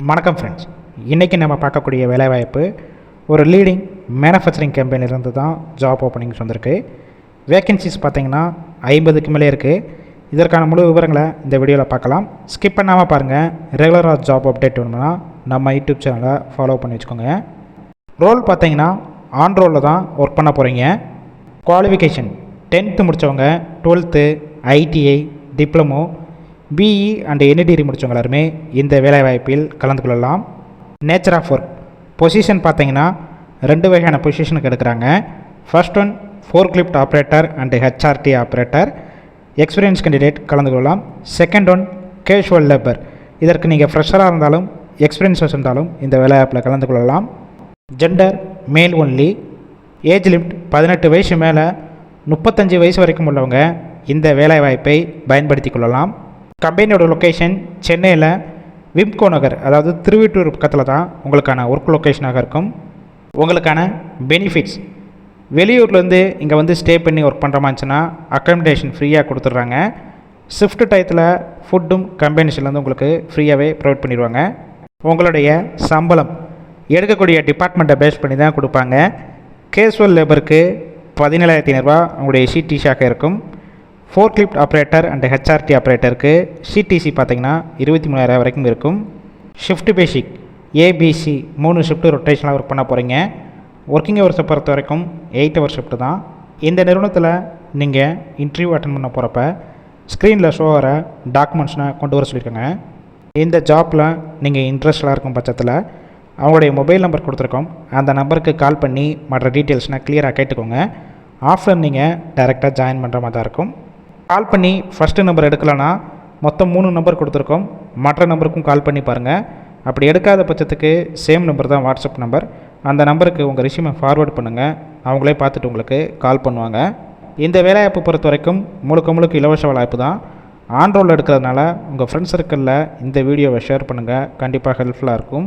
வணக்கம் ஃப்ரெண்ட்ஸ் இன்றைக்கி நம்ம பார்க்கக்கூடிய வேலைவாய்ப்பு ஒரு லீடிங் மேனுஃபேக்சரிங் கம்பெனிலேருந்து தான் ஜாப் ஓப்பனிங்ஸ் வந்திருக்கு. வேகன்சிஸ் பார்த்திங்கன்னா ஐம்பதுக்கு மேலே இருக்குது இதற்கான முழு விவரங்களை இந்த வீடியோவில் பார்க்கலாம். ஸ்கிப் பண்ணாமல் பாருங்கள் ரெகுலராக ஜாப் அப்டேட் வேணும்னா நம்ம யூடியூப் சேனலை ஃபாலோ பண்ணி வச்சுக்கோங்க. ரோல் பார்த்தீங்கன்னா ஆன் ரோலில் தான் ஒர்க் பண்ண போகிறீங்க குவாலிஃபிகேஷன் டென்த்து முடித்தவங்க twelfth ITI diploma BE and என்ன டிகிரி முடித்தவங்க எல்லாருமே இந்த வேலைவாய்ப்பில் கலந்து கொள்ளலாம். நேச்சர் ஆஃப் ஒர்க் பொசிஷன் பார்த்தீங்கன்னா ரெண்டு வகையான பொசிஷனுக்கு எடுக்கிறாங்க. First one forklift operator and HRT operator experience candidate கலந்து கொள்ளலாம். செகண்ட் ஒன் கேஷுவல் லேபர் இதற்கு நீங்கள் ஃப்ரெஷராக இருந்தாலும் எக்ஸ்பீரியன்ஸ் இருந்தாலும் இந்த வேலைவாய்ப்பில் கலந்து கொள்ளலாம். ஜெண்டர் மேல் ஒன்லி ஏஜ் லிமிட் பதினெட்டு வயசு மேலே முப்பத்தஞ்சு வயசு வரைக்கும் உள்ளவங்க இந்த வேலைவாய்ப்பை பயன்படுத்தி கொள்ளலாம். கம்பெனியோட லொக்கேஷன் சென்னையில் விம்கோ நகர் அதாவது திருவிட்டூர் பக்கத்தில் தான் உங்களுக்கான ஒர்க் லொக்கேஷனாக இருக்கும். உங்களுக்கான பெனிஃபிட்ஸ் வெளியூர்லேருந்து இங்கே வந்து ஸ்டே பண்ணி ஒர்க் பண்ணுற மாதிரிச்சுன்னா அக்காமடேஷன் ஃப்ரீயாக கொடுத்துட்றாங்க. ஷிஃப்ட் டயத்தில் ஃபுட்டும் கம்பெனிஷன்லேருந்து உங்களுக்கு ஃப்ரீயாகவே ப்ரொவைட் பண்ணிடுவாங்க. உங்களுடைய சம்பளம் எடுக்கக்கூடிய டிபார்ட்மெண்ட்டை பேஸ் பண்ணி தான் கொடுப்பாங்க. கேஷுவல் லேபருக்கு பதினேழாயிரத்தி ஐநூறுரூவா உங்களுடைய சிடிசியாக இருக்கும். Forklift operator and HRT ஆப்ரேட்டருக்கு சிடிசி பார்த்தீங்கன்னா இருபத்தி மூணாயிரம் வரைக்கும் இருக்கும். ஷிஃப்ட் பேசிக் ஏபிசி மூணு ஷிஃப்ட் ரொட்டேஷனாக ஒர்க் பண்ண போகிறீங்க ஒர்க்கிங் ஹவர்ஸை பொறுத்த வரைக்கும் எயிட் ஹவர் ஷிஃப்ட் தான். இந்த நிறுவனத்தில் நீங்கள் இன்டர்வியூ அட்டன் பண்ண போகிறப்ப ஸ்க்ரீனில் ஷோ வர டாக்குமெண்ட்ஸ்னை கொண்டு வர சொல்லியிருக்காங்க இந்த ஜாப்பில் நீங்கள் இன்ட்ரெஸ்டெலாம் இருக்கும் பட்சத்தில் அவங்களுடைய மொபைல் நம்பர் கொடுத்துருக்கோம். அந்த நம்பருக்கு கால் பண்ணி மற்ற டீட்டெயில்ஸ்னால் கிளியராக கேட்டுக்கோங்க. ஆஃப்லைன் நீங்கள் டைரெக்டாக ஜாயின் பண்ணுற மாதிரி தான் இருக்கும். கால் பண்ணி ஃபஸ்ட்டு நம்பர் எடுக்கலைன்னா மொத்தம் மூணு நம்பர் கொடுத்துருக்கோம். மற்ற நம்பருக்கும் கால் பண்ணி பாருங்கள் அப்படி எடுக்காத பட்சத்துக்கு சேம் நம்பர் தான் வாட்ஸ்அப் நம்பர் அந்த நம்பருக்கு உங்கள் ரிஷ்யூமை ஃபார்வேர்ட் பண்ணுங்கள் அவங்களே பார்த்துட்டு உங்களுக்கு கால் பண்ணுவாங்க. இந்த வேலைவாய்ப்பு பொறுத்த வரைக்கும் முழுக்க முழுக்க இலவச வாய்ப்பு தான். ஆன் எடுக்கிறதுனால உங்கள் ஃப்ரெண்ட்ஸ் சர்க்கிளில் இந்த வீடியோவை ஷேர் பண்ணுங்கள் கண்டிப்பாக ஹெல்ப்ஃபுல்லாக இருக்கும்.